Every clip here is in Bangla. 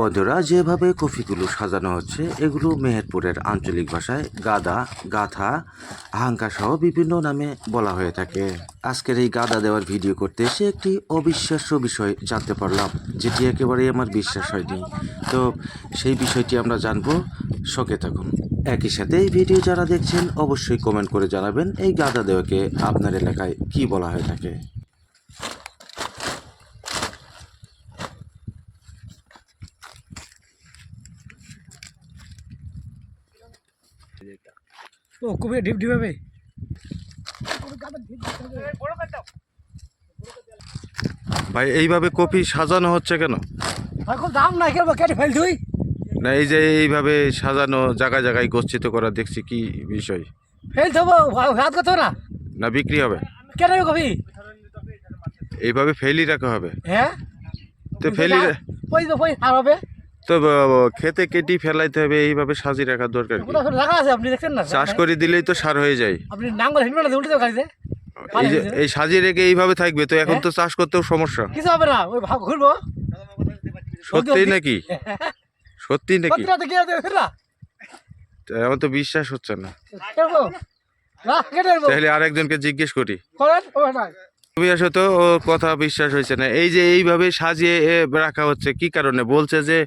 বন্ধুরা, যেভাবে কফিগুলো সাজানো হচ্ছে, এগুলো মেহেরপুরের আঞ্চলিক ভাষায় গাদা, গাথা হাঙ্কা সহ বিভিন্ন নামে বলা হয়ে থাকে। আজকের এই গাদা দেওয়ার ভিডিও করতে এসে একটি অবিশ্বাস্য বিষয় জানতে পারলাম, যেটি একেবারেই আমার বিশ্বাস হয়নি। তো সেই বিষয়টি আমরা জানব শখে থাকুন। একই সাথে এই ভিডিও যারা দেখছেন, অবশ্যই কমেন্ট করে জানাবেন, এই গাদা দেওয়াকে আপনার এলাকায় কি বলা হয়ে থাকে। ও কবে ডিপ হবে? ভাই এইভাবে কপি সাজানো হচ্ছে কেন? এখন দাম নাই কেন কেটে ফেল তুই? না এই যে এইভাবে সাজানো জায়গায় জায়গায় গচ্ছিত করা দেখছি কি বিষয়। ফেল দেবো হাত করতো না না বিক্রি হবে। কেটে কবি এইভাবে ফেলি রাখা হবে। হ্যাঁ? তো ফেলি তো আর হবে তো খেতে কেটি ফেলাইতে হবে এইভাবে সাজিয়ে রাখার দরকার কি? কোথাও আছে আপনি দেখছেন না? চাষ করে দিলেই তো সার হয়ে যায়। আপনি নাঙ্গল হেলমেট আছে উল্টে গাড়িতে? এই যে এই সাজিয়ে রেখে এইভাবে থাকবে তো এখন তো চাষ করতেও সমস্যা। কিছু হবে না ওই ঘুরবো। সত্যি নাকি? সত্যি নাকি? আমার তো বিশ্বাস হচ্ছে না। তাহলে আরেকজনকে জিজ্ঞেস করি। করেন ও না তুমি আসো তো ও কথা বিশ্বাস হয়েছে না। এই যে এইভাবে সাজিয়ে রাখা হচ্ছে কি কারণে? বলছে যে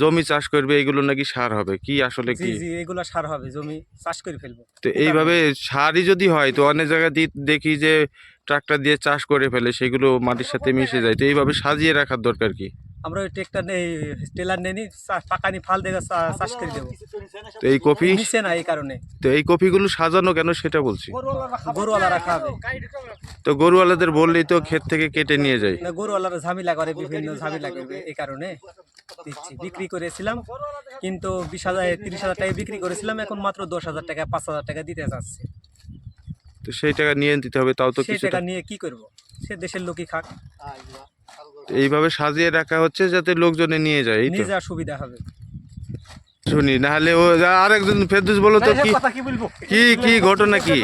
জমি চাষ করবে এগুলো নাকি সার হবে। কি আসলে কি? জি এগুলো সার হবে জমি চাষ করে ফেলব। তো এইভাবে সারই যদি হয় তো অনেক জায়গায় দেখি যে ট্রাক্টর দিয়ে চাষ করে ফেলে সেগুলো মাটির সাথে মিশে যায়। তো এইভাবে সাজিয়ে রাখার দরকার কি? আমরা ওই ট্রেক্টর নেই টেলার নেই পাকানি ফাল দেখে চাষ করে দেবো। তো এই কফি? নিচে না এই কারণে। তো এই কফিগুলো সাজানো কেন সেটা বলছি। গরুওয়ালা রাখা হবে তো গরুওয়ালাদের বললেই তো ক্ষেত থেকে কেটে নিয়ে যায়। না গরুওয়ালারা ঝামেলা করে বিভিন্ন ঝামেলা করবে এই কারণে দিচ্ছি। বিক্রি করেছিলাম কিন্তু বিশ হাজার তিরিশ হাজার টাকা বিক্রি করেছিলাম এখন মাত্র দশ হাজার টাকা পাঁচ হাজার টাকা দিতে যাচ্ছে। তো সেই টাকা নিয়ে দিতে হবে তাও তো সেই টাকা নিয়ে কি করব? সে দেশের লোকই খাক। এইভাবে সাজিয়ে রাখা হচ্ছে যাতে লোকজনে নিয়ে যায় এই তো। নিয়ে যাওয়ার সুবিধা হবে। শুনি নাহলে ও আরেকজন ফেরদুস বলো তো কি কি বলব? কি কি ঘটনা কি?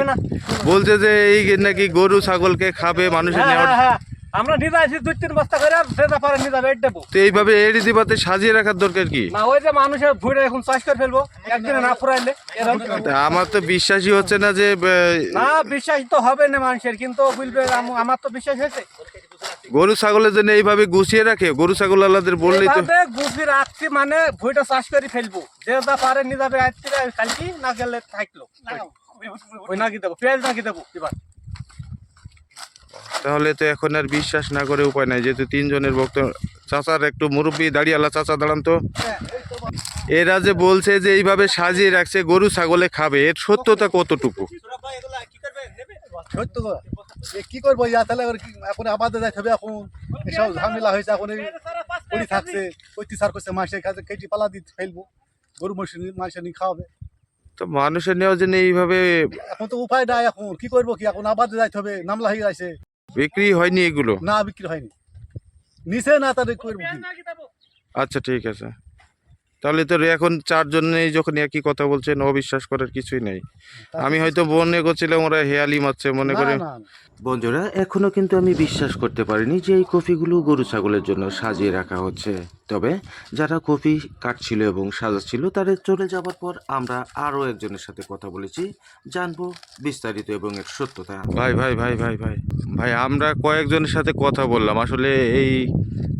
বলছে যে এই নাকি গরু ছাগলকে খাবে মানুষের হ্যাঁ নেওয়ার হ্যাঁ হ্যাঁ। আমরা নিতে আসি দুই তিন বস্তা করে সেটা পরে নিতে হবে দেবো। তো এইভাবে এড়ি দিবাতে সাজিয়ে রাখার দরকার কি? না ওই যে মানুষের ভুঁড়ে এখন চাষ করে ফেলব একদিনে না ফুরাইলে আমার তো বিশ্বাসই হচ্ছে না যে না বিশ্বাস তো হবে না মানুষের কিন্তু বলবে আম- আমার তো বিশ্বাস হয়েছে। গরু ছাগলের জন্য এইভাবে গুছিয়ে রাখে? গরু ছাগল আলাদের বললেই তো এভাবে গুছি রাখছি মানে ভুঁড়টা চাষ করে ফেলব। যে যা পারে নিয়ে যাবে আজকে কালকে না গেলে থাকল। ওই নাকি দেবো পেঁয়াজ নাকি দেবো এবার। তাহলে তো এখন আর বিশ্বাস না করে উপায় নাই যেহেতু তিনজনের বক্তব্য চাচার একটু মুরব্বী দাঁড়িয়ে চাচা দাঁড়ান তো। এরা যে বলছে যে এইভাবে সাজিয়ে রাখছে গরু ছাগলে খাবে এর সত্যতা কতটুকু? সত্য কি করব? ইয়া তাহলে কি- এখন আবাদে যাইতে হবে এখন এসব ঝামেলা হয়েছে এখন এই পড়ি থাকছে অত্যাচার করছে মাসে কাছে কেটে পালা দিতে ফেলব গরু মহিষ মাসে নিয়ে খাওয়াবে। তো মানুষের নেওয়ার জন্য এইভাবে এখন তো উপায় নাই এখন কি করব কি? এখন আবাদে যাইতে হবে নামলা হয়ে যাচ্ছে বিক্রি হয়নি এগুলো? না বিক্রি হয়নি। নিচে না তাহলে করব আচ্ছা ঠিক আছে। তাহলে তো এখন চারজনেই যখন একই কথা বলছেন অবিশ্বাস করার কিছুই নেই। আমি হয়তো বনে করছিলাম ওরা হেয়ালি মারছে মনে করে না, না। বন্ধুরা এখনও কিন্তু আমি বিশ্বাস করতে পারিনি যে এই কফিগুলো গরু ছাগলের জন্য সাজিয়ে রাখা হচ্ছে। তবে যারা কফি কাটছিল এবং সাজাচ্ছিল তাদের চলে যাবার পর আমরা আরও একজনের সাথে কথা বলেছি। জানব বিস্তারিত এবং এর সত্যতা। ভাই ভাই ভাই ভাই ভাই ভাই আমরা কয়েকজনের সাথে কথা বললাম। আসলে এই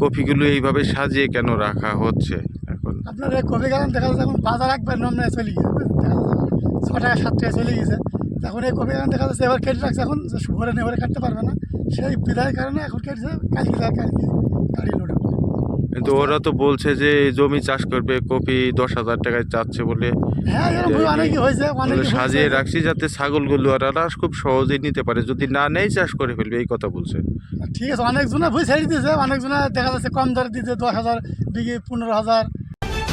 কফিগুলো এইভাবে সাজিয়ে কেন রাখা হচ্ছে? এখন। আপনার কবি দেখা যাচ্ছে এখন বাজার একবার নমনে চলে যাচ্ছে ছ টাকা সাত টাকা চলে গিয়েছে। এখন এই কবি গান দেখা যাচ্ছে এবার কেটে রাখছে এখন যে শুভরে নেভারে কাটতে পারবে না। সেই বিধায় কারণে এখন কেটেছে কালকে যায় কালকে গাড়ি লোড কিন্তু ওরা তো বলছে যে জমি চাষ করবে কপি দশ হাজার টাকায় চাচ্ছে বলে। হ্যাঁ সাজিয়ে রাখছি যাতে ছাগলগুলো আর খুব সহজেই নিতে পারে। যদি না নেই চাষ করে ফেলবে এই কথা বলছে। ঠিক আছে অনেকজনে ভুই ছেড়ে দিয়েছে অনেকজনে দেখা যাচ্ছে কম দরে দিয়েছে দশ হাজার বিঘে পনেরো হাজার।